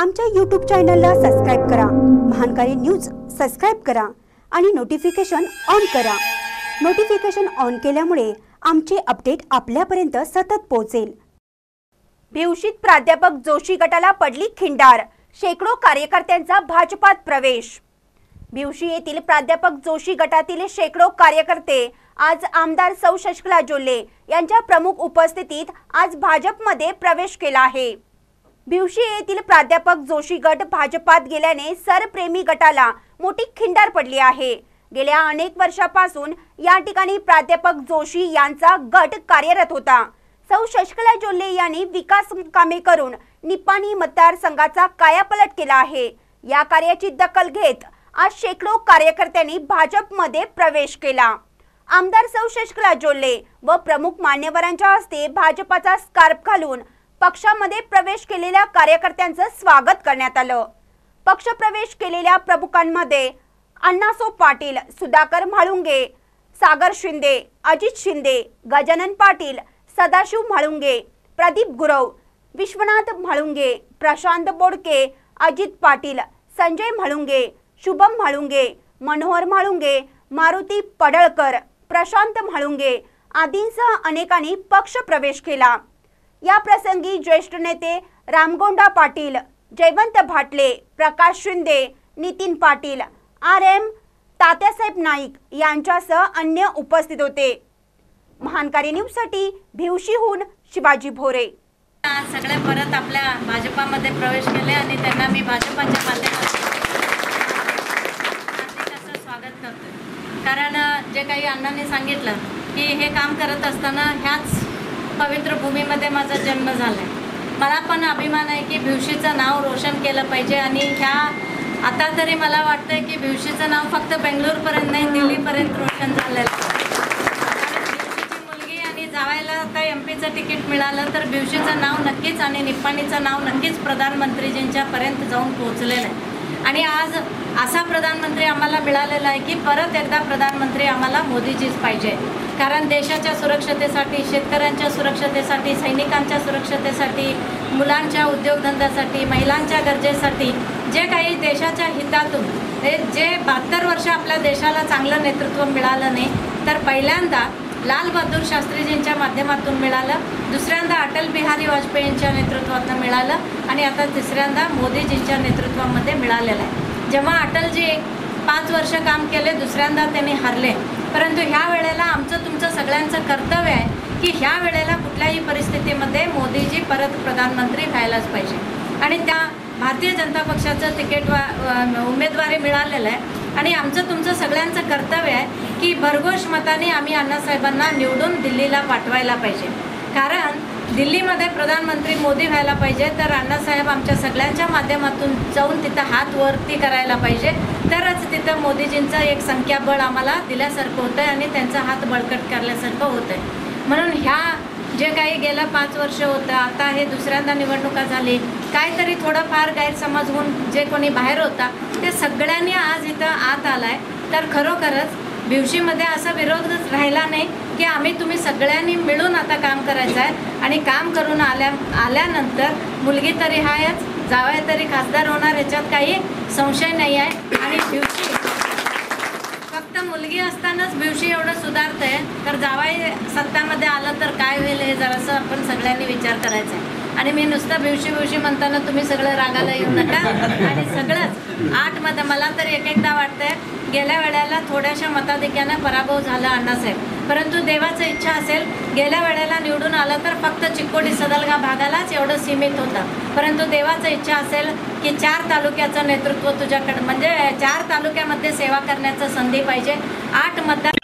आमच्या यूट्यूब चॅनलला सबस्क्राईब करा. महानकारी न्यूज सबस्क्राईब करा आणि नोटिफिकेशन ऑन करा. नोटिफिकेशन ऑन केल्यामुळे आमचे अपडेट आपल्यापर्यंत सतत पोहोचेल. भिवशीत प्राध्यापक जोशी गटाला पडली खिंडार. शेकडो कार्यकर्त्यांचा भाजपात प्रवेश. भिवशी येथील प्राध्यापक जोशी गटातील शेकडो कार्यकर्ते आज आमदार सौ शशकला जोल्ले यांच्या प्रमुख उपस्थितीत आज भाजपमध्ये प्रवेश केला आहे. भिवशी येथील प्राध्यापक जोशी गट भाजपात गेल्याने सरप्रेमी गटाला मोठी खिंडार पडली आहे. गेल्या अनेक वर्षापासून या ठिकाणी प्राध्यापक जोशी यांचा गट कार्यरत होता. सौ शशकला जोल्ले यांनी विकास कामे करून निपाणी मतदारसंघाचा कायापलट केला आहे. या कार्याची दखल घेत आज शेकडो कार्यकर्त्यांनी भाजपमध्ये प्रवेश केला. आमदार सौ शशकला जोल्ले व प्रमुख मान्यवरांच्या हस्ते भाजपाचा स्कार्फ घालून पक्षामध्ये प्रवेश केलेल्या कार्यकर्त्यांचं स्वागत करण्यात आलं. पक्षप्रवेश केलेल्या प्रमुखांमध्ये अण्णासो पाटील सुधाकर म्हाळुंगे सागर शिंदे अजित शिंदे गजानन पाटील सदाशिव म्हाळुंगे प्रदीप गुरव विश्वनाथ म्हाळुंगे प्रशांत बोडके अजित पाटील संजय म्हाळुंगे शुभम म्हाळुंगे मनोहर म्हाळुंगे मारुती पडळकर प्रशांत म्हाळुंगे आदींसह अनेकांनी पक्ष प्रवेश केला. या प्रसंगी ज्येष्ठ नेते रामगोंडा पाटील जयवंत भाटले प्रकाश शिंदे नितीन पाटील आर एम तात्यासाहेब नाईक यांच्यासह अन्य उपस्थित होते. महानकारी न्यूजसाठी भिवशीहून शिवाजी भोरे. आज सगळे परत आपल्या भाजपामध्ये प्रवेश केले आणि त्यांना मी भाजपाच्या माध्यमातून स्वागत करते. कारण जे काही अण्णांनी सांगितलं की हे काम करत असताना ह्याच पवित्र भूमीमध्ये माझा जन्म झाला आहे मला पण अभिमान आहे की भिवशीचं नाव रोशन केलं पाहिजे आणि ह्या आता तरी मला वाटतं की भिवशीचं नाव फक्त बेंगलोरपर्यंत नाही दिल्लीपर्यंत रोशन झालेलं भिवशीची मुलगी आणि जावायला आता एम पीचं तिकीट मिळालं तर भिवशीचं नाव नक्कीच आणि निप्पाणीचं नाव नक्कीच प्रधानमंत्रीजींच्यापर्यंत जाऊन पोहोचलेलं आहे. आणि आज असा प्रधानमंत्री आम्हाला मिळालेला आहे की परत एकदा प्रधानमंत्री आम्हाला मोदीजीच पाहिजे. कारण देशाच्या सुरक्षतेसाठी शेतकऱ्यांच्या सुरक्षतेसाठी सैनिकांच्या सुरक्षतेसाठी मुलांच्या उद्योगधंद्यासाठी महिलांच्या गरजेसाठी जे काही देशाच्या हितातून हे जे बहात्तर वर्ष आपल्या देशाला चांगलं नेतृत्व मिळालं नाही तर पहिल्यांदा लाल बहादूर शास्त्रीजींच्या माध्यमातून मिळालं दुसऱ्यांदा अटल बिहारी वाजपेयींच्या नेतृत्वातून मिळालं आणि आता तिसऱ्यांदा मोदीजींच्या नेतृत्वामध्ये मिळालेलं आहे. जेव्हा अटलजी पाच वर्ष काम केले दुसऱ्यांदा त्यांनी हरले. परंतु ह्या वेळेला आमचं तुमचं सगळ्यांचं कर्तव्य आहे की ह्या वेळेला कुठल्याही परिस्थितीमध्ये मोदीजी परत प्रधानमंत्री व्हायलाच पाहिजे. आणि त्या भारतीय जनता पक्षाचं तिकीट वा उमेदवारी मिळालेलं आहे. आणि आमचं तुमचं सगळ्यांचं कर्तव्य आहे की भरघोष मताने आम्ही अण्णासाहेबांना निवडून दिल्लीला पाठवायला पाहिजे. कारण दिल्लीमध्ये प्रधानमंत्री मोदी व्हायला पाहिजे तर अण्णासाहेब आमच्या सगळ्यांच्या माध्यमातून जाऊन तिथं हात वरती करायला पाहिजे. तरच तिथं मोदीजींचं एक संख्याबळ आम्हाला दिल्यासारखं होतं आहे आणि त्यांचा हात बळकट करल्यासारखं होतं आहे म्हणून ह्या जे काही गेलं पाच वर्ष होतं आता हे दुसऱ्यांदा निवडणुका झाली काहीतरी थोडंफार गैरसमज होऊन जे कोणी बाहेर होता ते सगळ्यांनी आज इथं आत आलाय. तर खरोखरच भिवशीमध्ये असा विरोधच राहिला नाही की आम्ही तुम्ही सगळ्यांनी मिळून आता काम करायचं आहे. आणि काम करून आल्या आल्यानंतर मुलगी तरी हायच जावया तरी खासदार होणार याच्यात काही संशय नाही आहे. आणि भिवशी मुलगी असतानाच भिवशी एवढं सुधारतंय. तर जावाई सत्तामध्ये आलं तर काय होईल हे जरासं आपण सगळ्यांनी विचार करायचा आहे. आणि मी नुसतं भिवशी भिवशी म्हणताना तुम्ही सगळं रागाला येऊ नका. आणि सगळंच आठमध्ये मला तर एक एकदा वाटतंय गेल्या वेळेला थोड्याशा मताधिक्यानं पराभव झाला अण्णासाहेब. परंतु देवाचं इच्छा असेल गेल्या वेळेला निवडून आलं तर फक्त चिक्कोडी सदलगा भागालाच एवढं सीमित होतं. परंतु देवाचं इच्छा असेल की चार तालुक्याचं नेतृत्व तुझ्याकडं म्हणजे चार तालुक्यामध्ये सेवा करण्याचं संधी पाहिजे. आठ मतदार